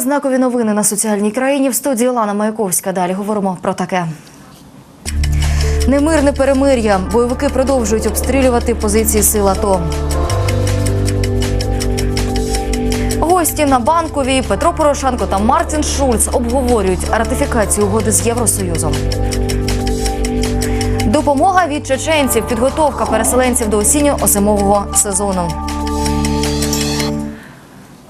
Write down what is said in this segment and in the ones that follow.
Мої. Знакові новини на соціальній країні в студії Лана Маяковська. Далі говоримо про таке. Немирне перемир'я. Бойовики продовжують обстрілювати позиції сил АТО. Гості на банковій Петро Порошенко та Мартін Шульц обговорюють ратифікацію угоди з Євросоюзом. Допомога від чеченців, підготовка переселенців до осінньо-осимового сезону.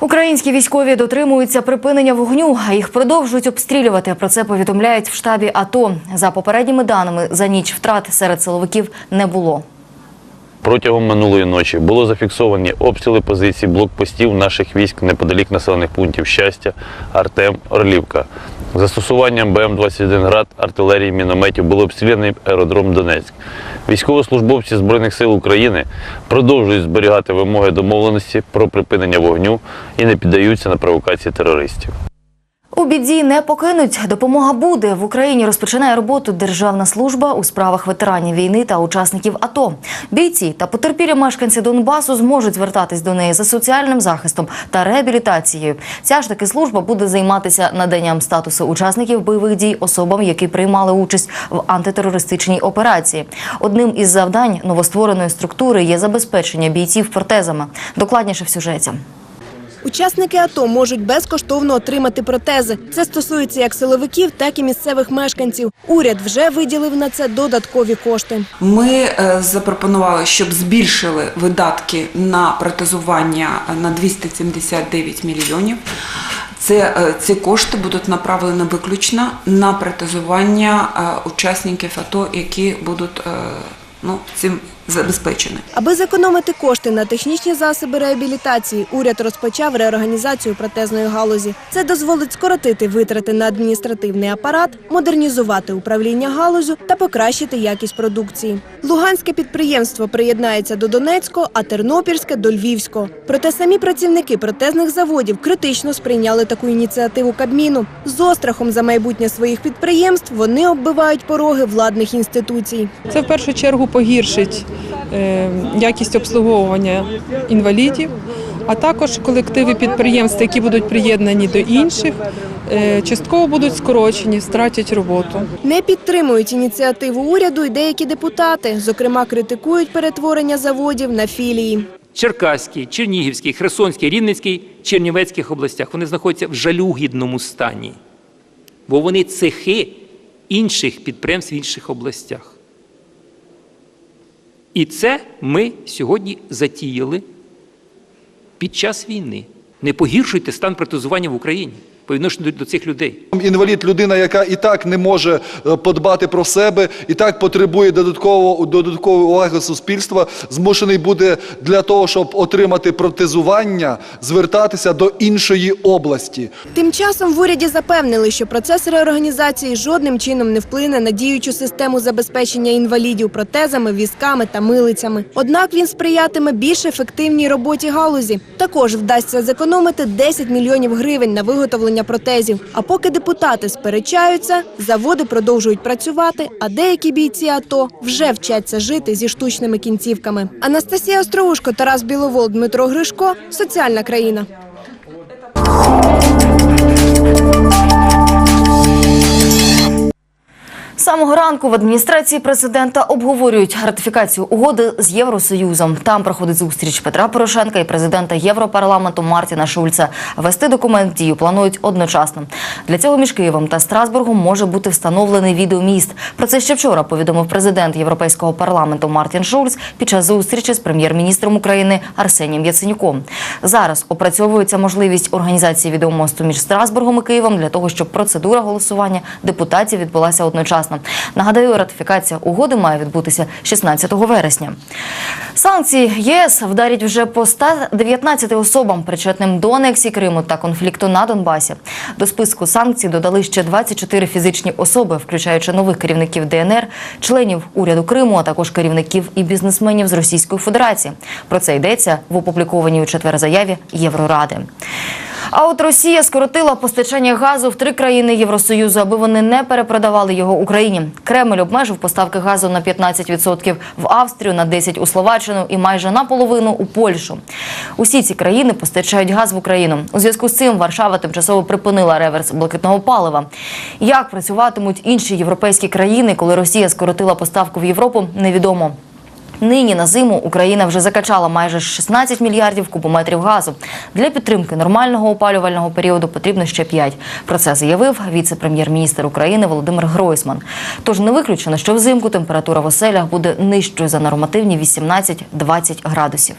Українські військові дотримуються припинення вогню, а їх продовжують обстрілювати. Про це повідомляють в штабі АТО. За попередніми даними, за ніч втрат серед силовиків не було. Протягом минулої ночі було зафіксовані обстріли позицій блокпостів наших військ неподалік населених пунктів Щастя, Артем, Орлівка. Застосуванням БМ-21 град, артилерії, мінометів було обстріляний аеродром Донецьк. Військовослужбовці Збройних сил України продовжують зберігати вимоги домовленості про припинення вогню і не піддаються на провокації терористів. У біді не покинуть. Допомога буде в Україні. Розпочинає роботу Державна служба у справах ветеранів війни та учасників АТО. Бійці та потерпілі мешканці Донбасу зможуть звертатись до неї за соціальним захистом та реабілітацією. Ця ж таки служба буде займатися наданням статусу учасників бойових дій особам, які приймали участь в антитерористичній операції. Одним із завдань новоствореної структури є забезпечення бійців протезами. Докладніше в сюжеті. Учасники АТО можуть безкоштовно отримати протези. Це стосується як силовиків, так і місцевих мешканців. Уряд вже виділив на це додаткові кошти. Ми е, запропонували, щоб збільшили видатки на протезування на 279 мільйонів. Це, е, ці кошти будуть направлені виключно на протезування е, учасників АТО, які будуть ну, цим забезпечені. Аби зекономити кошти на технічні засоби реабілітації, уряд розпочав реорганізацію протезної галузі. Це дозволить скоротити витрати на адміністративний апарат, модернізувати управління галузю та покращити якість продукції. Луганське підприємство приєднається до Донецького, а Тернопільське до Львівського. Проте самі працівники протезних заводів критично сприйняли таку ініціативу Кабміну. З острахом за майбутнє своїх підприємств вони оббивають пороги владних інституцій. Це в першу чергу погіршить якість обслуговування інвалідів, а також колективи підприємств, які будуть приєднані до інших, е, частково будуть скорочені, втратять роботу. Не підтримують ініціативу уряду і деякі депутати. Зокрема, критикують перетворення заводів на філії. Черкаській, Чернігівській, Херсонській, Рівненській, Чернівецьких областях вони знаходяться в жалюгідному стані, бо вони цехи інших підприємств в інших областях. І це ми сьогодні затіяли під час війни. Не погіршуйте стан протезування в Україні по відношенню до- цих людей. Інвалід людина, яка і так не може е, подбати про себе, і так потребує додаткового додаткової уваги суспільства, змушений буде для того, щоб отримати протезування, звертатися до іншої області. Тим часом в уряді запевнили, що процес реорганізації жодним чином не вплине на діючу систему забезпечення інвалідів протезами, візками та милицями. Однак він сприятиме більш ефективній роботі галузі. Також вдасться зекономити 10 мільйонів гривень на виготовлення протезів. А поки депутати сперечаються, заводи продовжують працювати, а деякі бійці АТО вже вчаться жити зі штучними кінцівками. Анастасія Островушко, Тарас Біловол, Дмитро Гришко. Соціальна країна. Самого ранку в адміністрації президента обговорюють ратифікацію угоди з Євросоюзом. Там проходить зустріч Петра Порошенка і президента Європарламенту Мартіна Шульца. Вести документ дію планують одночасно. Для цього між Києвом та Страсбургом може бути встановлений відеоміст. Про це ще вчора повідомив президент Європейського парламенту Мартін Шульц під час зустрічі з прем'єр-міністром України Арсенієм Яценюком. Зараз опрацьовується можливість організації відеомосту між Страсбургом і Києвом для того, щоб процедура голосування депутатів відбулася одночасно. Нагадаю, ратифікація угоди має відбутися 16 вересня. Санкції ЄС вдарять вже по 119 особам, причетним до анексії Криму та конфлікту на Донбасі. До списку санкцій додали ще 24 фізичні особи, включаючи нових керівників ДНР, членів уряду Криму, а також керівників і бізнесменів з Російської Федерації. Про це йдеться в опублікованій у четвер заяві Євроради. А от Росія скоротила постачання газу в три країни Євросоюзу, аби вони не перепродавали його Україні. Кремль обмежив поставки газу на 15% в Австрію, на 10% у Словаччину і майже наполовину у Польщу. Усі ці країни постачають газ в Україну. У зв'язку з цим Варшава тимчасово припинила реверс блакитного палива. Як працюватимуть інші європейські країни, коли Росія скоротила поставку в Європу, невідомо. Нині на зиму Україна вже закачала майже 16 мільярдів кубометрів газу. Для підтримки нормального опалювального періоду потрібно ще 5. Про це заявив віце-прем'єр-міністр України Володимир Гройсман. Тож не виключено, що взимку температура в оселях буде нижчою за нормативні 18-20 градусів.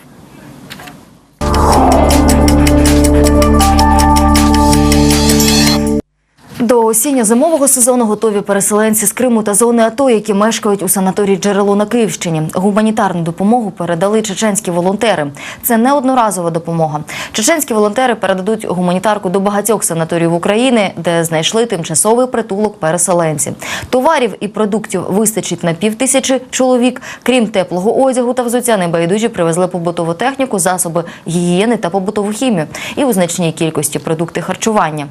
До осінньо-зимового сезону готові переселенці з Криму та зони АТО, які мешкають у санаторії джерело на Київщині. Гуманітарну допомогу передали чеченські волонтери. Це не одноразова допомога. Чеченські волонтери передадуть гуманітарку до багатьох санаторіїв України, де знайшли тимчасовий притулок переселенці. Товарів і продуктів вистачить на півтисячі чоловік. Крім теплого одягу та взуття, небайдужі привезли побутову техніку, засоби гігієни та побутову хімію і у значній кількості продукти харчування.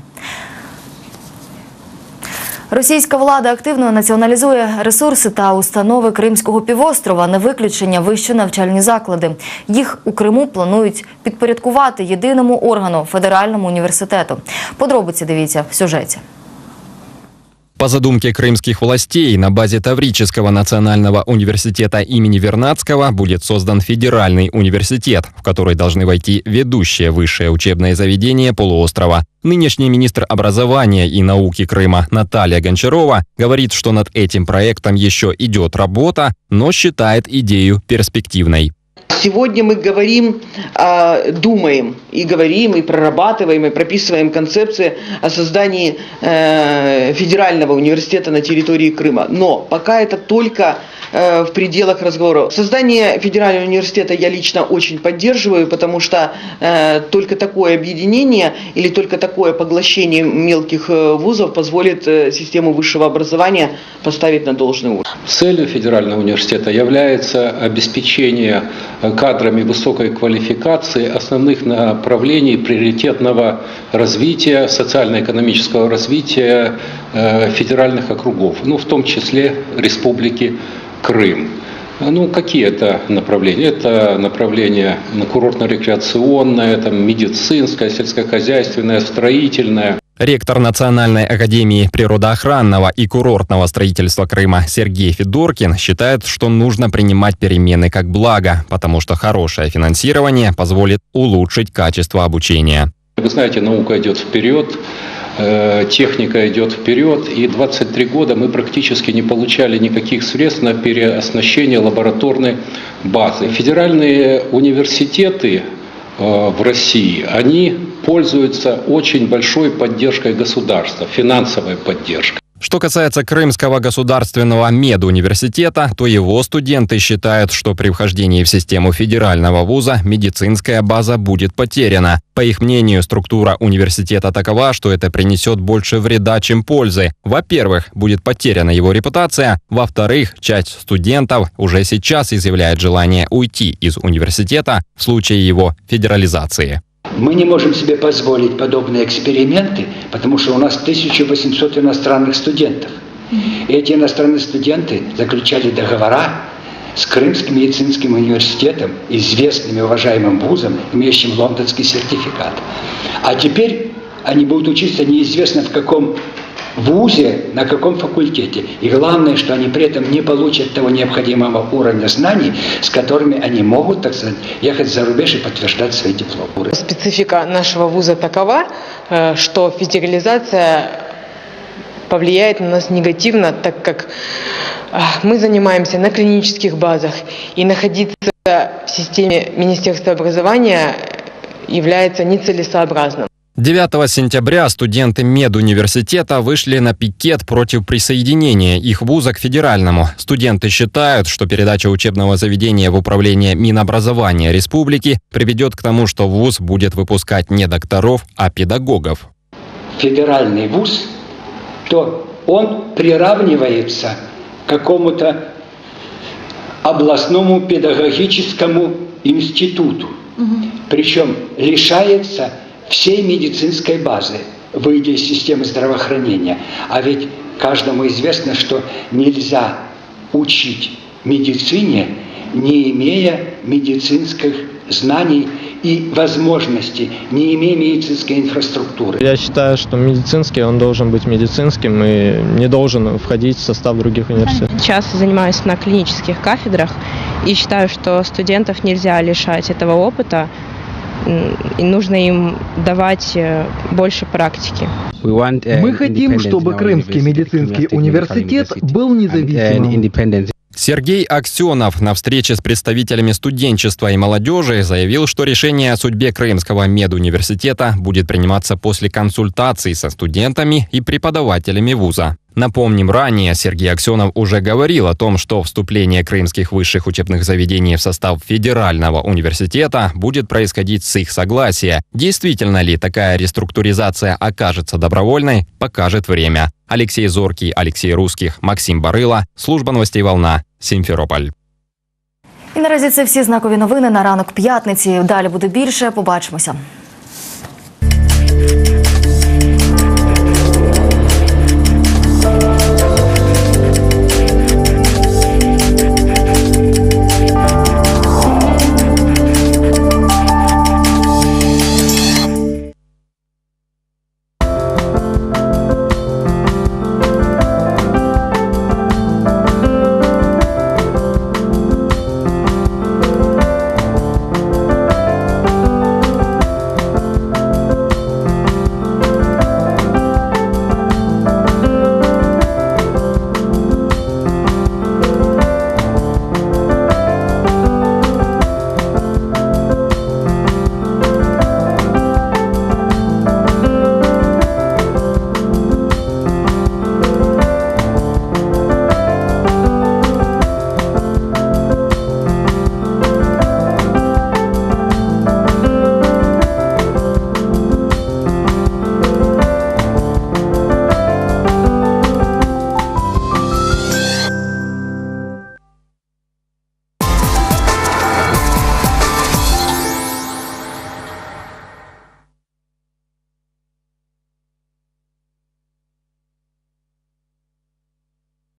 Російська влада активно націоналізує ресурси та установи Кримського півострова, не виключення вищі навчальні заклади. Їх у Криму планують підпорядкувати єдиному органу федеральному університету. Подробиці дивіться в сюжеті. По задумке крымских властей, на базе Таврического национального университета имени Вернадского будет создан федеральный университет, в который должны войти ведущие высшие учебные заведения полуострова. Нынешний министр образования и науки Крыма Наталья Гончарова говорит, что над этим проектом еще идет работа, но считает идею перспективной. Сегодня мы говорим, а, думаем и говорим, и прорабатываем, и прописываем концепции о создании э, федерального университета на территории Крыма. Но пока это только э, в пределах разговоров. Создание федерального университета я лично очень поддерживаю, потому что э, только такое объединение или только такое поглощение мелких вузов позволит систему высшего образования поставить на должный уровень. Целью федерального университета является обеспечение кадрами высокой квалификации основных направлений приоритетного развития, социально-экономического развития э, федеральных округов, ну, в том числе Республики Крым. Ну, какие это направления? Это направление курортно-рекреационное, там, медицинское, сельскохозяйственное, строительное. Ректор Национальной академии природоохранного и курортного строительства Крыма Сергей Федоркин считает, что нужно принимать перемены как благо, потому что хорошее финансирование позволит улучшить качество обучения. Вы знаете, наука идет вперед, э, техника идет вперед, и 23 года мы практически не получали никаких средств на переоснащение лабораторной базы. Федеральные университеты в России, они пользуются очень большой поддержкой государства, финансовой поддержкой. Что касается Крымского государственного медуниверситета, то его студенты считают, что при вхождении в систему федерального вуза медицинская база будет потеряна. По их мнению, структура университета такова, что это принесет больше вреда, чем пользы. Во-первых, будет потеряна его репутация. Во-вторых, часть студентов уже сейчас изъявляет желание уйти из университета в случае его федерализации. Мы не можем себе позволить подобные эксперименты, потому что у нас 1800 иностранных студентов. И эти иностранные студенты заключали договора с Крымским медицинским университетом, известным и уважаемым вузом, имеющим лондонский сертификат. А теперь они будут учиться неизвестно в каком вузе, на каком факультете. И главное, что они при этом не получат того необходимого уровня знаний, с которыми они могут, так сказать, ехать за рубеж и подтверждать свои дипломы. Специфика нашего вуза такова, э, что федерализация повлияет на нас негативно, так как э, мы занимаемся на клинических базах, и находиться в системе Министерства образования является нецелесообразным. 9 сентября студенты медуниверситета вышли на пикет против присоединения их вуза к федеральному. Студенты считают, что передача учебного заведения в управление Минобразования республики приведет к тому, что вуз будет выпускать не докторов, а педагогов. Федеральный вуз, то он приравнивается к какому-то областному педагогическому институту. Причем лишается всей медицинской базы, выйдя из системы здравоохранения. А ведь каждому известно, что нельзя учить медицине, не имея медицинских знаний и возможностей, не имея медицинской инфраструктуры. Я считаю, что медицинский, он должен быть медицинским и не должен входить в состав других университетов. Сейчас занимаюсь на клинических кафедрах и считаю, что студентов нельзя лишать этого опыта, и нужно им давать э, больше практики. Мы хотим, чтобы Крымский медицинский университет был независимым. Сергей Аксенов на встрече с представителями студенчества и молодежи заявил, что решение о судьбе Крымского медуниверситета будет приниматься после консультаций со студентами и преподавателями вуза. Напомним, ранее Сергей Аксенов уже говорил о том, что вступление крымских высших учебных заведений в состав федерального университета будет происходить с их согласия. Действительно ли такая реструктуризация окажется добровольной, покажет время. Алексей Зоркий, Алексей Русских, Максим Барила. Служба новостей «Волна». Сімферополь. І наразі це всі знакові новини на ранок п'ятниці. Далі буде більше. Побачимося.